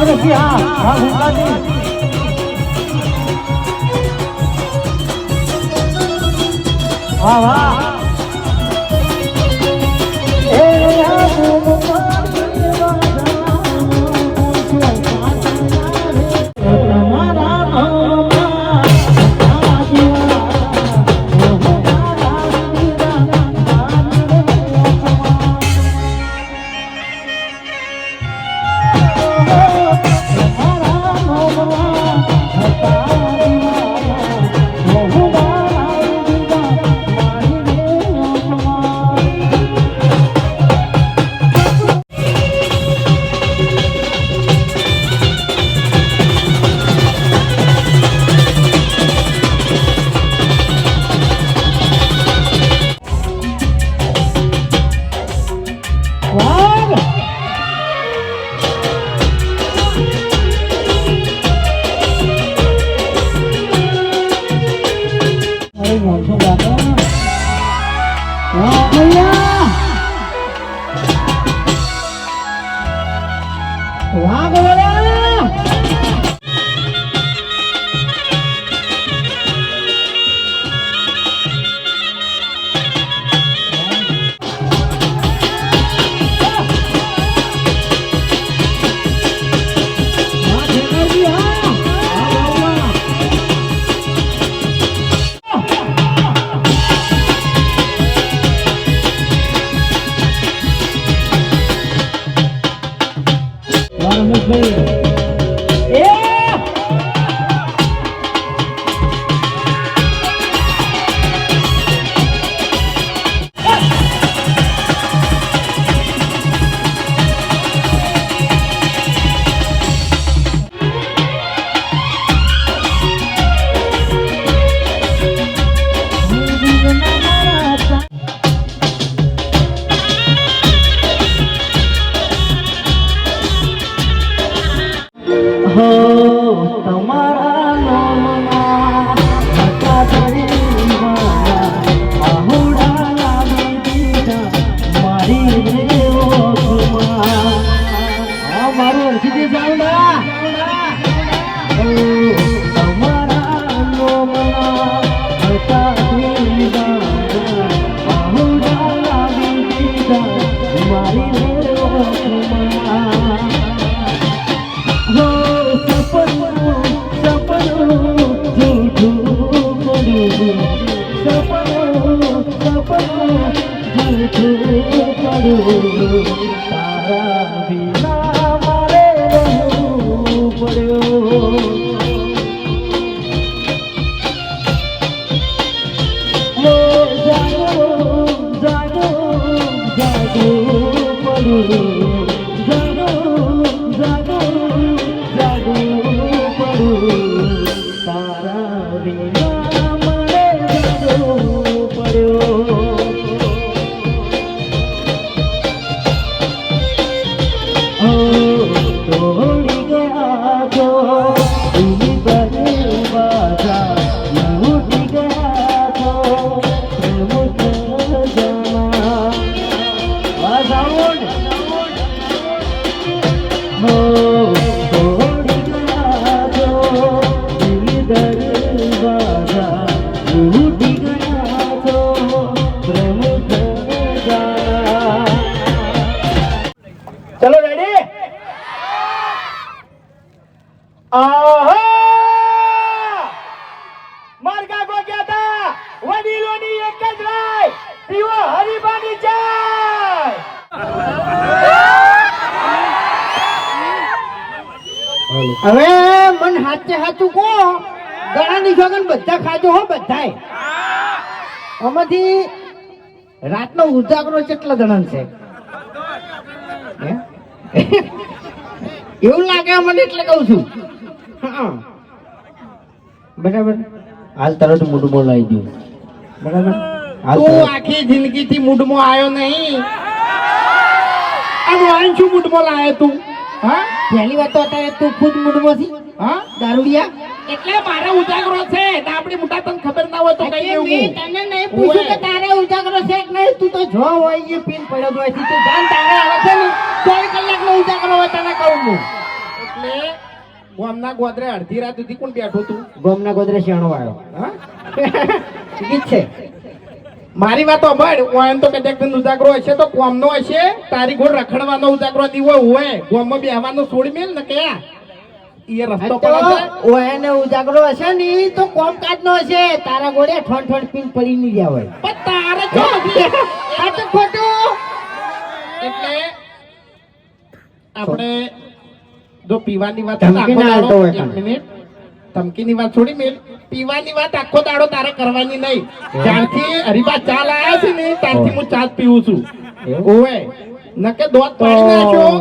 વર્ષથી હા હા ભૂલકાજી વાહ વાહ. વાહ ભૈયા હવે મન હાથે હાથું કહો ગળાની સોગન બધા ખાજો હો બધાય. આમાંથી રાતનો ઉજાગરો કેટલા જણા છે? એવું લાગે મને એટલે કહું છું. બરાબર? હાલ તરત મોઢું લઈ દઉં બરાબર? તું આખી જિંદગી થી મૂડમાં આવ્યો નહીં. આ વાંચું મૂડમાં લાયો તું? હા? પહેલી વાત તો અત્યારે તું ખુદ મૂડમાંથી હા દારૂડિયા? એટલે મારે ઉજાગરો છે આપણી મોટા તને ખબર ના હોય તો કઈ મેં તને નહીં પૂછ્યું કે તારે ઉજાગરો છે કે નહીં? તું તો જો હોય એ પીન પડ્યો હોય છે તું જાન તારે આવે છે ને ચોવીસ કલાકનો ઉજાગરો હોય તને કહું હું. એટલે ગોમના ગોદરે અડધી રાત સુધી કોણ બેઠો તું? ગોમના ગોદરે શેણો આવ્યો હા? ઠીક છે. મારી વાત સાંભળ ઓયન તો કદાચ ઉજાગરો હશે તો કોમનો હશે. તારી ઘોડ રખડવાનો ઉજાગરો દીવો હોય. ગોમમાં બેહવાનો છોડી મેલ ને કયા? એ રસ્તો તો પડે ઉજાગરો હશે ને તો કોમકાજ નો હશે. તારા ગોળે પીન પડી નહીં ગયા હોય. પણ તારે જો આ તો ખોટું. એટલે આપણે જો પીવાની વાત ના હોય એક મિનિટ. ધમકીની વાત છોડી મેલ. પીવાની વાત આખો દાડો તારે કરવાની નહીં. જ્યારથી હરીબા ચા લાયા છે ને ત્યારથી હું. ચા પીવું છું? ઓવે. નકે દોત પાડી નાખ્યો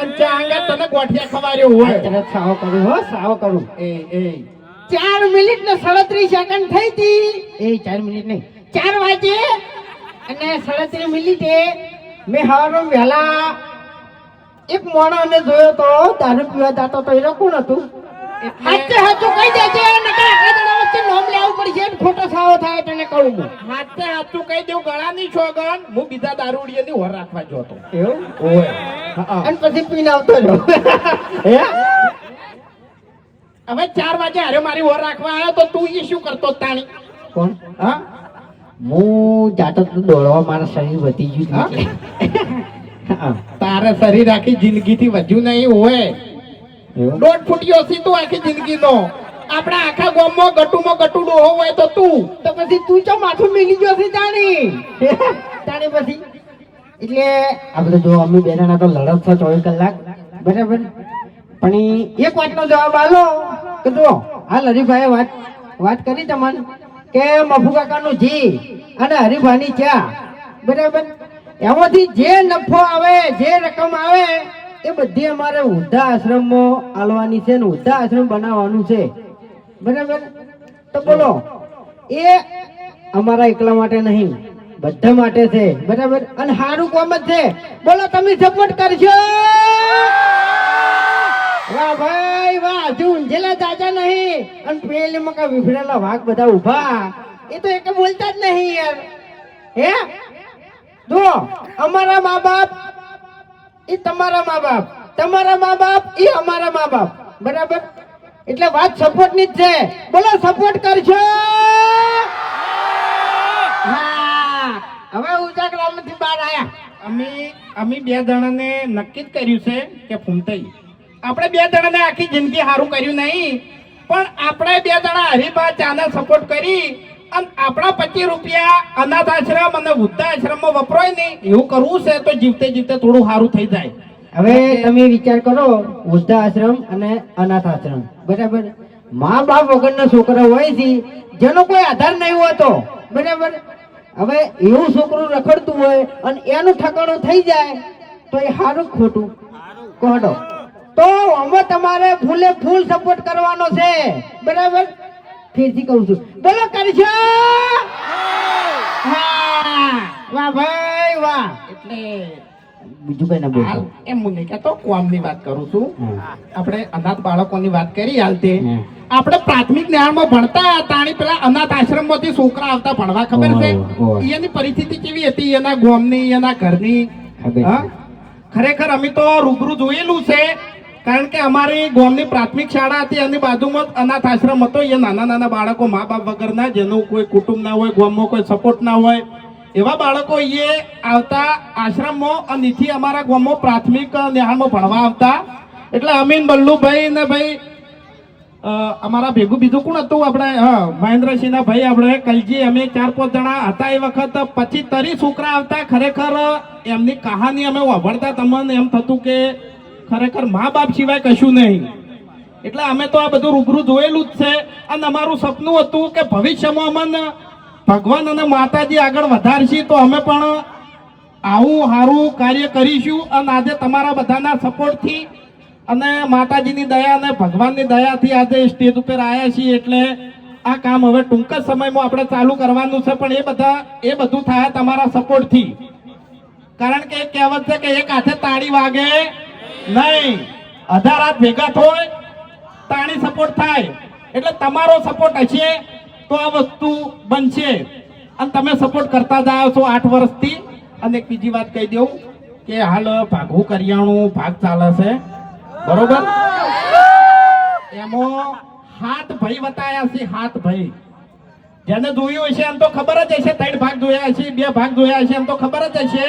અને ચા આંગા તને ગોઠિયા ખવાર્યો હોય તને સાવ કરું હો સાવ કરું. એ એ. ચાર મિનિટ ને સડત્રીસ સેકન્ડ થઈ હતી. એ ચાર મિનિટ નહીં. ચાર વાગે અને સડત્રીસ મિનિટે મેં હવારો વહેલા એક મોણસને જોયો તો દારૂ પીવા જતો તો એ કોણ હતું. હાચે હાથું કહી દેજે નકર જણા વચ્ચે નોમ લેવું પડશે ને ખોટો સાવો થાય તને કહું હું. હાથે હાથું કહી દઉં ગળાની છોગન હું બીજા દારૂડિયાની હોર રાખવા જોતો એવું? ઓય. અને પછી પીને આવતો રહ્યો. હે? હવે ચાર વાગે હારે મારી હોર રાખવા આવ્યો તો તું એ શું કરતો તાણી? કોણ? હા? હું જાતો તો દોડવા મારા શરીર વધી ગયું તારે શરીર આખી જિંદગીથી વધ્યું નહીં હોય દોઢ ફૂટ્યો સી તું આખી જિંદગીનો. આપણા આખા ગામમાં ગટુમાં ગટુ ડોહો હોય તો તું તો પછી તું ચો માથું મિલી ગયો છે જાણી? જાણી પછી? એટલે આપણે જો અમે બે તો લડત છે ચોવીસ કલાક. બરાબર? પણ એક વાતનો જવાબ આલો કે જો હાલ હરીભાઈએ વાત વાત કરી તમને કે મફુ કાકાનું જી અને હરીભાની ચા. બરાબર? એમાંથી જે નફો આવે જે રકમ આવે એ બધી અમારે વૃદ્ધા આશ્રમમાં આલવાની છે ને વૃદ્ધા આશ્રમ બનાવવાનું છે. બરાબર? તો બોલો, એ અમારા એકલા માટે નહીં, બધા માટે છે. બરાબર? અને સારું કોમ જ છે. બોલો, તમે સપોર્ટ કરશો વાહ ભાઈ, વાહ હજુ ઊંઝેલા દાદા નહીં. અને પેલી મકા વિફરેલા વાઘ બધા ઊભા. એ તો એક બોલતા જ નહીં યાર. હે? જો અમારા મા બાપ એ તમારા મા બાપ તમારા મા બાપ એ અમારા મા બાપ બરાબર? એટલે વાત સપોર્ટની જ છે. બોલો, સપોર્ટ કરશો હા. હવે ઉજાગરામાંથી બહાર આયા. અમે અમે બે જણાને નક્કી જ કર્યું છે કે ફૂમતાઈ. આપણે બે જણાને આખી જિંદગી સારું કર્યું નહીં. પણ આપણે બે જણા હરીબા ચાને સપોર્ટ કરી આપણા પચીસ રૂપિયા અનાથ આશ્રમ અને વૃદ્ધાશ્રમમાં વપરાય નહીં. એવું કરવું છે તો જીવતે જીવતે થોડું સારું થઈ જાય. હવે તમે વિચાર કરો વૃદ્ધાશ્રમ અને અનાથ આશ્રમ. બરાબર? મા બાપ વગરના છોકરા હોય છે, જેનો કોઈ આધાર નહીં હોતો. બરાબર? હવે એવું છોકરું રખડતું હોય અને એનું ઠકાણું થઈ જાય, તો એ સારું ખોટું? કહો તો. અમે તમારે ફૂલે ફૂલ સપોર્ટ કરવાનો છે. બરાબર? ફેરથી કહું છું. બોલો કરશો હા. વાહ ભાઈ વાહ. એટલે બીજું કઈ ના હાલ એમ હું નહીં કહેતો કોમની વાત કરું છું. આપણે અનાથ બાળકોની વાત કરી હાલ તે. આપણે પ્રાથમિક જ્ઞાનમાં ભણતા તાણી પેલા અનાથ આશ્રમમાંથી છોકરા આવતા ભણવા ખબર છે. એની પરિસ્થિતિ કેવી હતી? એના ગોમની એના ઘરની? ખરેખર અમે તો રૂબરૂ જોયેલું છે. કારણ કે અમારી ગોમની પ્રાથમિક શાળા હતી, એની બાજુમાં અનાથ આશ્રમ હતો. એ નાના નાના બાળકો, મા બાપ વગરના, જેનું કોઈ કુટુંબ ના હોય, ગોમમાં કોઈ સપોર્ટ ના હોય, એવા બાળકો એ આવતા આશ્રમમાં અને અમારા ગોમમાં પ્રાથમિક નિહાળમાં ભણવા આવતા. એટલે અમીન, બલ્લુભાઈ ને ભાઈ અમારા ભેગું, બીજું કોણ હતું આપણે? હા, મહેન્દ્રસિંહના ભાઈ આપણે, કલજી, અમે ચાર પાંચ જણા હતા એ વખત. પછી તરી છોકરા આવતા, ખરેખર એમની કહાની અમે વાભળતા તમને એમ થતું કે ખરેખર મા બાપ સિવાય કશું નહીં. એટલે અમે તો આ બધું રૂબરૂ જોયેલું જ છે. અને અમારું સપનું હતું કે ભવિષ્યમાં અમને ભગવાન અને માતાજી આગળ વધારશે. તો અમે પણ આવું સારું કાર્ય કરીશું. અને આજે તમારા બધાના સપોર્ટથી અને માતાજીની દયા અને ભગવાનની દયાથી આજે સ્ટેજ ઉપર આવ્યા છીએ. એટલે આ કામ હવે ટૂંક જ સમયમાં આપણે ચાલુ કરવાનું છે. પણ એ બધા, એ બધું થાય તમારા સપોર્ટથી. કારણ કે એક કહેવત છે કે એક હાથે તાળી વાગે નહીં. અઢાર હાથ ભેગા થાય, તાણી સપોર્ટ થાય. એટલે તમારો સપોર્ટ હશે તો આ વસ્તુ બનશે. અને તમે સપોર્ટ કરતા જ આવ્યો છો આઠ વર્ષથી. અને એક બીજી વાત કહી દઉં કે હાલ ભાગવું કરિયાણું ભાગ ચાલે છે. બરોબર? એમાં હાથ ભાઈ બતાયા છે, હાથ ભાઈ. જેને જોયું હશે એમ તો ખબર જ હશે, ત્રણ ભાગ જોયા હશે બે ભાગ જોયા હશે એમ તો ખબર જ હશે.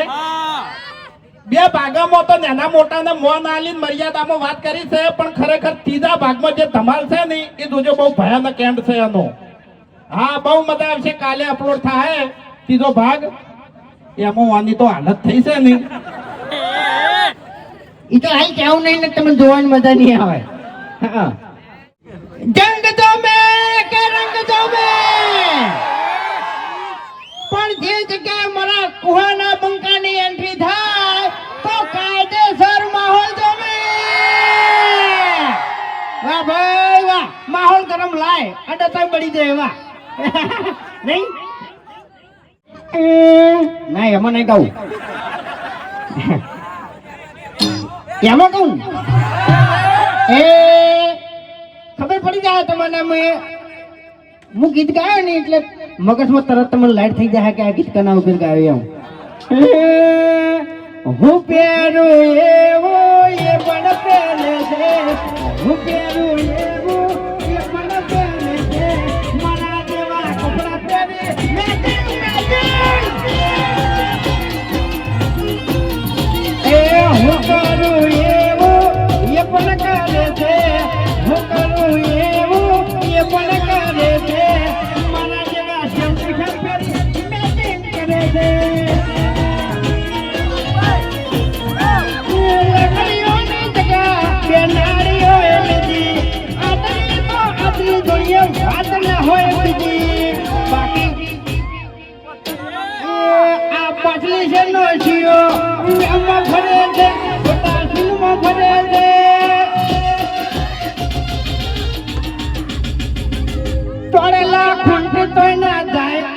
બે ભાગમાં તો નાના મોટાને મોન આલીને મર્યાદામાં વાત કરી છે પણ ખરેખર ત્રીજા ભાગમાં જે ધમાલ છે ને એ જોજો બહુ ભયાનક એન્ડ છે એનો હા બહુ મજા આવશે કાલે અપલોડ થાય. ત્રીજો ભાગ એમાં વાની તો હાલત થઈ છે ને. એ તો આઈ કેવું નહીં ને તમને જોવાની મજા નહીં આવે. જંગ તો મે કે રંગ તો મે પણ જે જગ્યાએ મારા કુહાના બંકાની એન્ટ્રી થાય ગરમ લાય અડતા બળી જાય એવા. નહીં? ના, એમાં નહીં કહું એમાં કહું એ, ખબર પડી જાય તમારે મેં હું ગીત ગાયો ને એટલે મગજમાં તરત તમને લાઈટ થઈ જાય કે આ ગીત કના ઉપર ગાયો એમ હું પહેરું એવો, એ પણ પહેરે છે. હું પહેરું પાટલી છે નો છીયો એમાં ફરે છે ખોટા સિનેમા ફરે છે. તોય ના જાય.